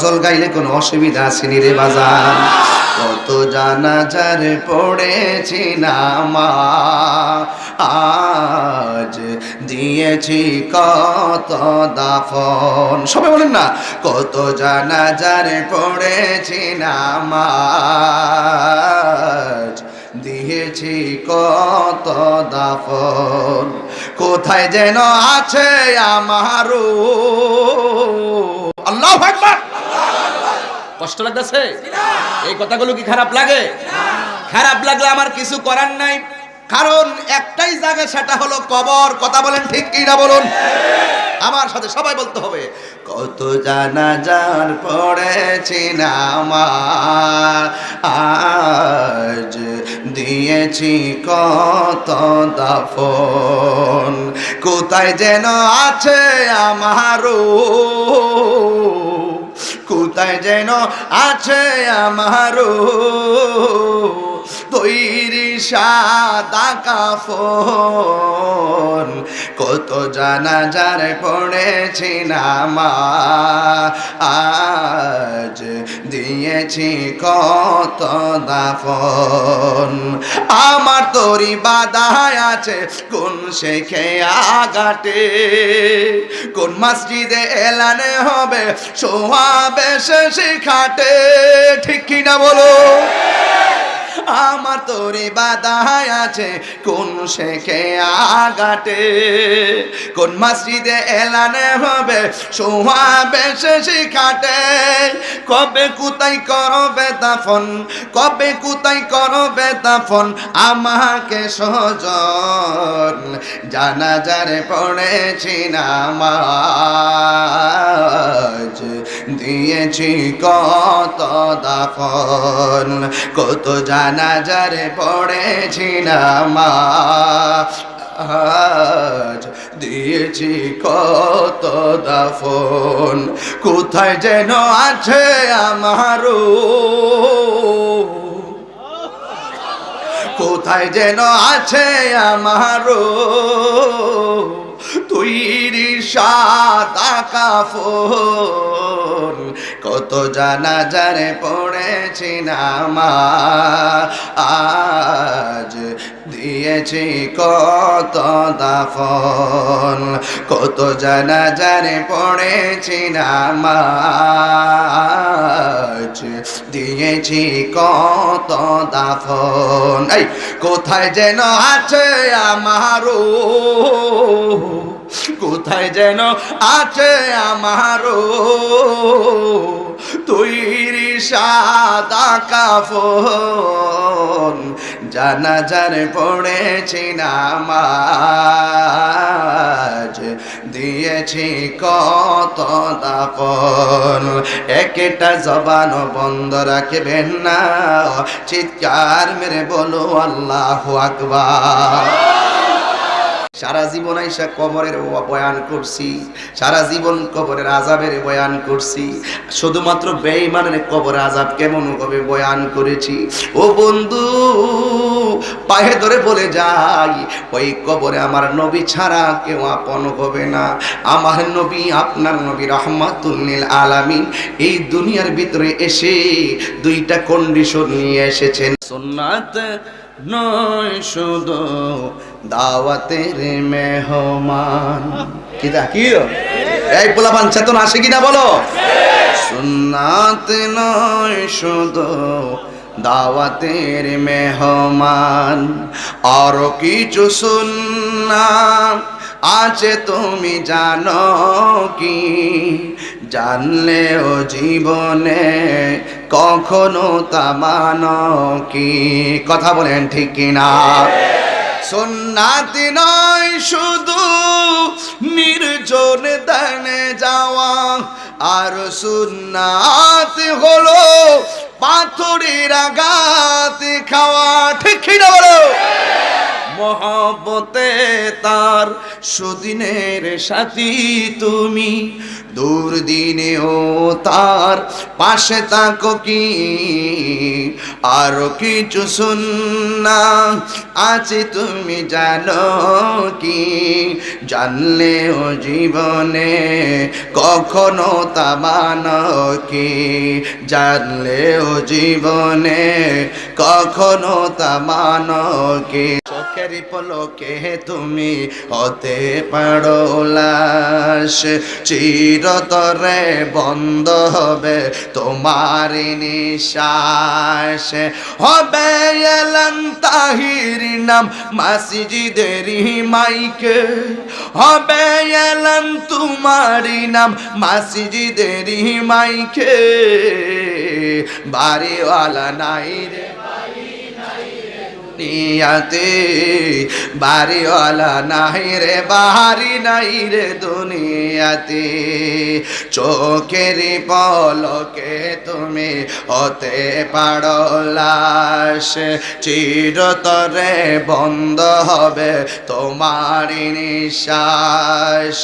গজল গাইলে কোনো অসুবিধা আসেনি রে বাজার কত জানাজার পড়েছি নামা আজ দিয়েছি কত দাফন। সবাই বলেন না, কত জানাজার পড়েছি নামাজ দিয়েছি কত দাফন। কোথায় যেন আছে আমারও। আল্লাহ আকবার। কষ্ট লাগতেছে? এই কথাগুলো কি খারাপ লাগে? খারাপ লাগলে আমার কিছু করার নাই। কারণ একটাই জায়গা, সেটা হলো কবর। কথা বলেন ঠিক কি না বলুন? আমার সাথে সবাই বলতে হবে, কত জানা যার পড়েছি আমার? আজ দিয়েছি কত দাফন? কোথায় যেন আছে আমারও কোথায় যেন আছে আমারও। তৈরি সাদা কাফন। কত জানা যার পড়েছি নামা আজ দিয়েছি কত দাফন। আমার তরি বাধায় আছে, কোন শেখে আগাটে কোন মসজিদে এলানে হবে সোহাবে শেষে খাটে ঠিক কিনা বলো? আমার তোরে বাধায় আছে। কোন শেখে আগাটে কোন মসজিদে এলানে হবে? সোহাবে শেষে খাটে কবে কুতাই করবে দাফন? কবে কুতাই করবে দাফন? আমাকে সজন। জানা যারে পড়েছি নামাজ। দিয়েছি কত দাফন, কত জানা যারে পড়েছি নামাজ। দিয়েছি কত দাফন, কোথায় যেন আছে আমারও। কোথায় যেন আছে আমারও। তৈরি সাদা কাফন কত জানা জানে পড়েছি না মা। আজ দিয়েছি কত দাফন, কত জানা যারে পড়েছি নামাজ। দিয়েছি কত দাফন। এই, কোথায় যেন আছে আমারও, কোথায় যেন আছে আমারও, তৈরি সাদা কাফন। জানাজার পড়েছি নামাজ। দিয়েছি কত দাপন একটা জবান বন্ধ রাখবেন না। চিৎকার মেরে বলো আল্লাহ আকবার। সারা জীবন আইসা কবরের বয়ান করছি, সারা জীবন কবরের আজাবের বয়ান করছি, শুধুমাত্র বেঈমানের কবর আজাব কেমন হবে বয়ান করেছি। ও বন্ধু, পায়ে ধরে বলে যাই, ওই কবরে আমার নবী ছাড়া কেউ আপন হবে না। আমার নবী, আপনার নবী রহমাতুল্লিল আলামিন এই দুনিয়ার ভিতরে এসে দুইটা কন্ডিশন নিয়ে এসেছেন। সোনাত নয় শুধু দাওয়াতের মেহমান। কি কি এই পোলাপান, চেতন আসে কিনা বলো? সুন্নাত নয় শুধু দাওয়াতের মেহমান। আরও কিছু সুন্নাম আছে তুমি জানো কি? জানলেও জীবনে কখনো তা মানো কি? কথা বলেন ঠিক কিনা? সুন্নাতি নয়, শুধু নির্জন দানে যাওয়া। আর সুন্নাত হলো পাথরের আঘাত খাওয়া। ঠিক না বলো? মহব্বতে তার সুদিনের সাথী তুমি। দুর্দিনেও তার পাশে তাকো কি? আরও কিছু শুননা আছে তুমি জানো কি? জানলেও জীবনে কখনো তা মানো কি? জানলেও জীবনে কখনো তা মানো কি? পলকে তুমি হতে পারো লাশ। চিরতরে বন্ধ হবে তোমার নিশ্বাস। হবে এলান তাহির নাম মসজিদের মাইকে। হবে এলান তোমারি নাম মসজিদের মাইকে। বাড়িওয়ালা নাই রে দুনিয়াতে, বাড়িওয়ালা নাই রে বাহারি নাই রে দুনিয়াতে। চোখের পলকে তুমি হতে পারো লাশ, চিরতরে বন্ধ হবে তোমার নিশ্বাস।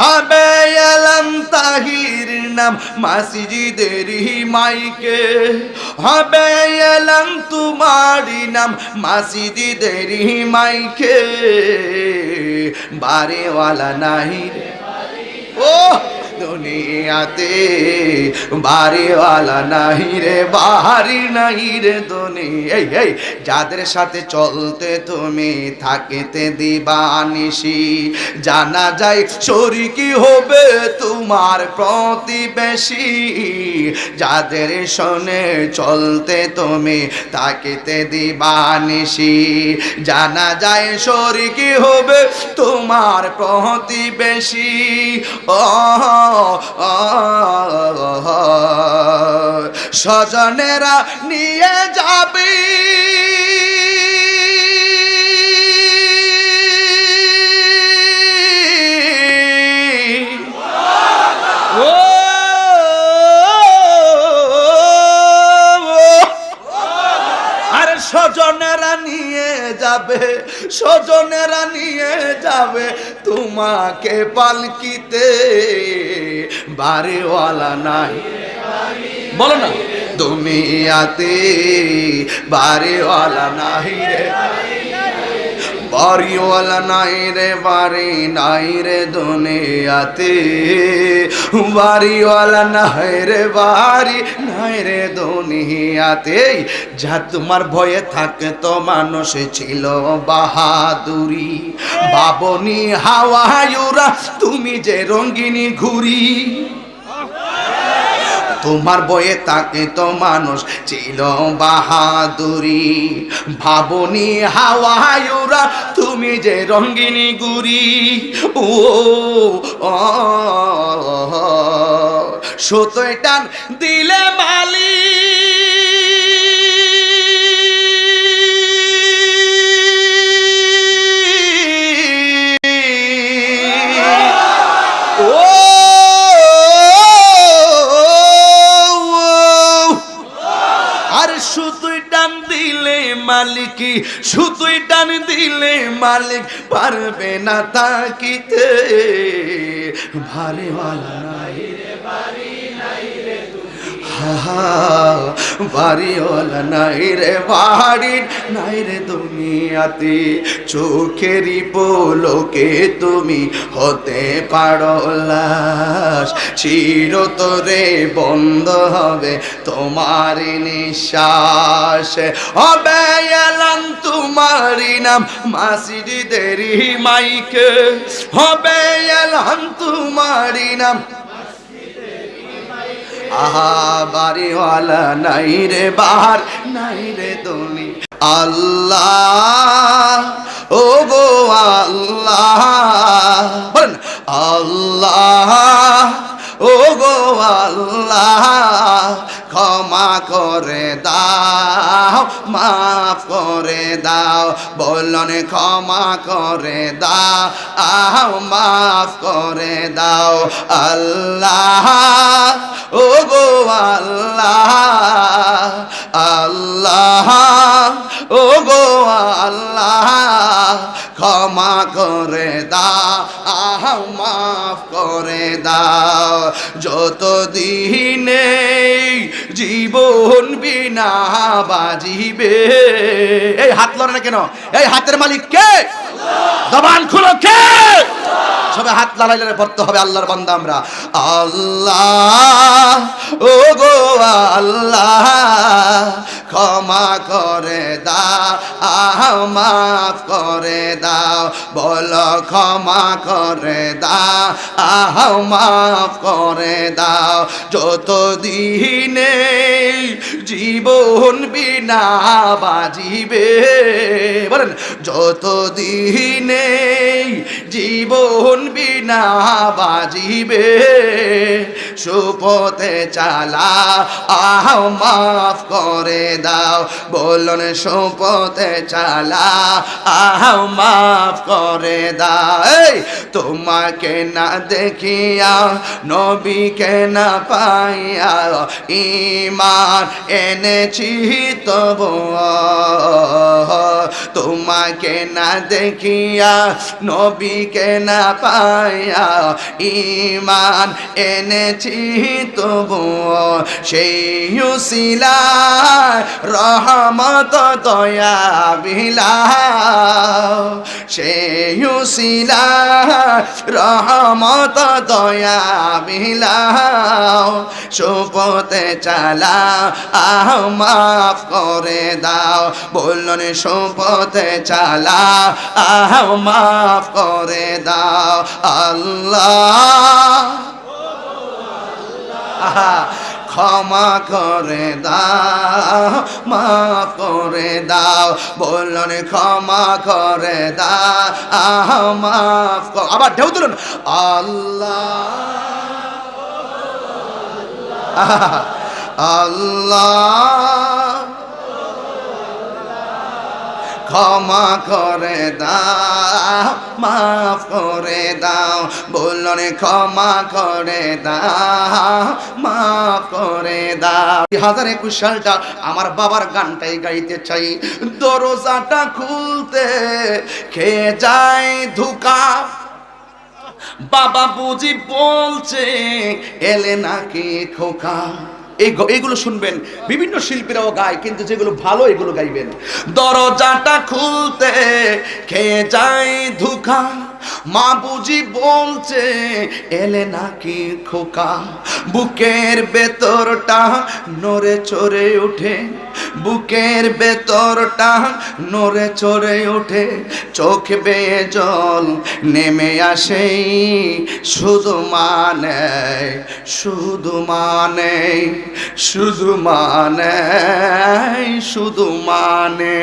হবে এলাম তাহির নাম মাসিজিদের মাইকে, হবে এলাম তোমারি নাম মাসিজিদের মাইকে বারেওয়ালা নাহি রে ও দুনিয়াতে। বাড়িওয়ালা নাহি রে বাহারি নাহি রে দুনিয়া এই এই, যাদের সাথে চলতে তুমি থাকিতে দিবানিসি জানা যায় শরিকি হবে তোমার প্রতিবেশী। যাদের শোনে চলতে তুমি থাকিতে দিবানিসি জানা যায় শরিকি হবে তোমার প্রতিবেশী। ও স্বজনেরা নিয়ে যাবি। যাবে স্বজনেরা নিয়ে যাবে তোমাকে পালকিতে। বাড়িওয়ালা নাই। বলো না। দুনিয়াতে বাড়িওয়ালা নাই রে। বাড়িওয়ালা নাই রে, বাড়ি নাই রে দুনিয়াতে। বাড়িওয়ালা নাই রে, বাড়ি নাই রে দুনিয়াতে। যা তোমার ভয়ে থাকে তো মানুষ ছিল বাহাদুরি। বাবনি হাওয়ায়ুরা, তুমি যে রঙ্গিনী ঘুরি। তোমার বয়ে তাকে তো মানুষ ছিল বাহাদুরি ভাবনি হাওয়ায়ুরা তুমি যে রঙ্গিনী গুরি ও সতয় টান দিলে মালি সুতুই টান দিলে মালিক সুতুই টান দিলে মালিক পারবে না তাকিতে। ভারিওয়ালা নাই রে বাড়িওয়ালা নাই রে বাড়ি, নাই রে দুনিয়াতে। চোখেরই পোলকে তুমি হতে পারো লাশ চিরতরে বন্ধ হবে তোমার নিঃশ্বাস। হবে এলাম তোমারি নাম মাসিজিদেরই মাইকে। হবে এলাম তোমারি নাম আহা, বাড়িওয়ালা নাই রে বার নাই রে তুমি। আল্লাহ ও গো আল্লাহ, বলেন, আল্লাহ ও গো আল্লাহ ক্ষমা করে দাও, মাফ করে দাও বলন ক্ষমা করে দাও, আহ, মাফ করে দাও, আল্লাহ, ও গো আল্লাহ আল্লাহ, ও গো আল্লাহ, ক্ষমা করে দাও, আহ, মাফ করে দাও যত দিনে জীবন বিনা বাজিবে। এই হাত লড়ে না কেন? এই হাতের মালিক কে? জবান খুলো, কে? সবে হাত লাগাইলে পড়তে হবে আল্লাহর বান্দা আমরা। আল্লাহ, ও গো আল্লাহ, ক্ষমা করে দাও, আহ, মাফ করে দাও, বলো ক্ষমা করে দাও, আহ, মাফ করে দাও। যত দিনে জীবন বিনা বাজিবে, বলেন যত দিনে জীবন বিনা বাজিবে। সুপথে চালা। আহ, মাফ করে দাও, বলুন সুপথে চালা। আহ, মাফ করে দাও। তোমাকে না দেখিয়া, নবীকে না পাইয়া ইমান এনেছি তবু। তোমাকে না দেখিয়া, নবীকে না পাইয়া ইমান এনেছি তবু সেই উসিলা রহমত দয়া বিলা সেই উসিলা রহমত দয়া বিলাও সুপথে চালা, আহ, মাফ করে দাও। বলুন, সুপথে চালা, আহ, মাফ করে দাও। আল্লাহ ক্ষমা করে দাও, মাফ করে দাও, বললেন ক্ষমা করে দাও মাফ আবার ঢেউ তুলুন, আল্লাহ আল্লাহ ক্ষমা করে দাও, মাফ করে দাও, বলুন ক্ষমা করে দাও, মাফ করে দাও। দুই হাজার একুশ সালটা আমার বাবার গানটাই গাইতে চাই। দরজাটা খুলতে খেয়ে যায় ধুকা? বাবা বুঝি বলছে, এলে নাকি খোকা? এই এইগুলো শুনবেন। বিভিন্ন শিল্পীরাও গায়, কিন্তু যেগুলো ভালো, এগুলো গাইবেন। দরজাটা খুলতে খেয়ে যায় ধোকা? মা বুঝি বলছে, এলে নাকি খোকা, বুকের ভেতরটা নড়ে চড়ে ওঠে, বুকের ভেতরটা নড়ে চড়ে ওঠে, চোখ বেয়ে জল নেমে আসে, শুধু মানে শুধু মানে শুধু মানে শুধু মানে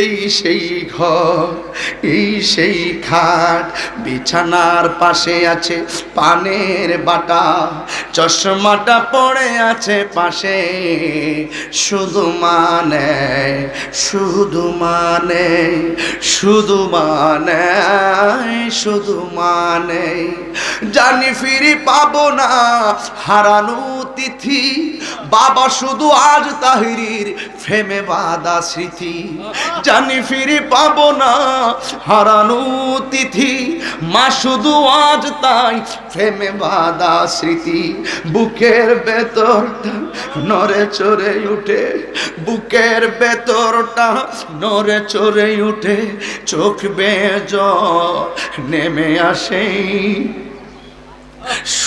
এই সেই ঘর এই সেই খাট বিছানার পাশে আছে পানের বাটা, চশমাটা পড়ে আছে পাশে। শুধু মানে শুধু মানে শুধু মানে শুধু মানে। জানি ফিরে পাবো না হারানো তিথি, বাবা শুধু আজ তাহিরির ফেমে বাদা স্মৃতি। জানি ফিরে পাবো না হারানো তিথি, মা শুধু আজ তাই ফেমে বাঁধা স্মৃতি, বুকের ভেতরটা নরে চড়ে উঠে, বুকের ভেতরটা নরে চড়ে উঠে, চোখ বেজ নেমে আসে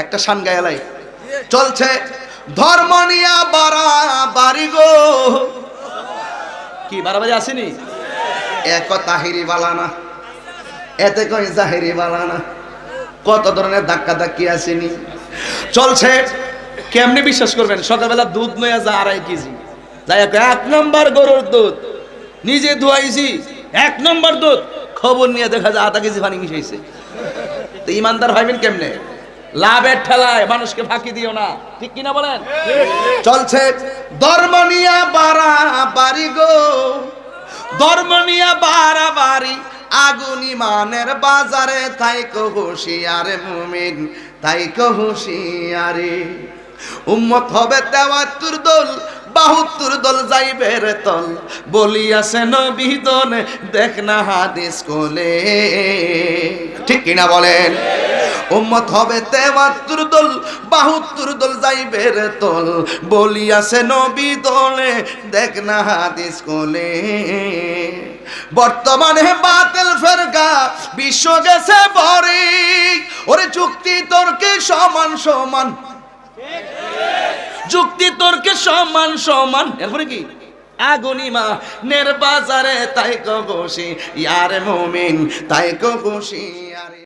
একটা শান গায়ালাই চলছে ধর্ম নিয়া বাড়া বাড়ি গো। কি বাড়াবাড়ি আসেনি? এক তাহিরি বালানা এতে কই জাহিরি বালানা কত ধরনের ধাক্কা ধাক্কি আসেনি। চলছে কেমনে বিশ্বাস করবেন? সকালবেলা দুধ নয়া যা আড়াই কেজি। যাই হোক, এক নম্বর গরুর দুধ। নিজে ধুয়াইছি এক নম্বর দুধ। খবর নিয়ে দেখা যায় আধা কেজি পানি মিশাইছে। তো ইমানদার হইবেন কেমনে? লাভের ঠেলায় মানুষকে ফাঁকি দিও না। ঠিক কিনা বলেন? চলছে ধর্ম নিয়া বাড়া গো। ধর্ম নিয়া বাড়া আগুন ইমানের বাজারে, তাই হুশিয়ারে মুমিন, তাই হুশিয়ারে। উম্মত হবে তেওয়াত্তর দল, বাহাত্তর দল যাইবে রে তল। বলিয়াছে নবী দল, দেখ না হাদিস কোলে। ঠিক কিনা বলেন? উম্মত হবে তেওয়াত্তর দল, বাহাত্তর দল যাইবে রে তল। বলিয়াছে নবী দলে, দেখ না হাদিস কোলে। বর্তমানে বাতিল ফেরকা, বিশ্ব গেছে বরি ওরে চুক্তি তর্কে সমান সমান? যুক্তি তর্কে সমান সমান? এরপরে কি? আগুনিমা নের বাজারে তাই কো বসি ইয়ারে মুমিন তাই কো বসি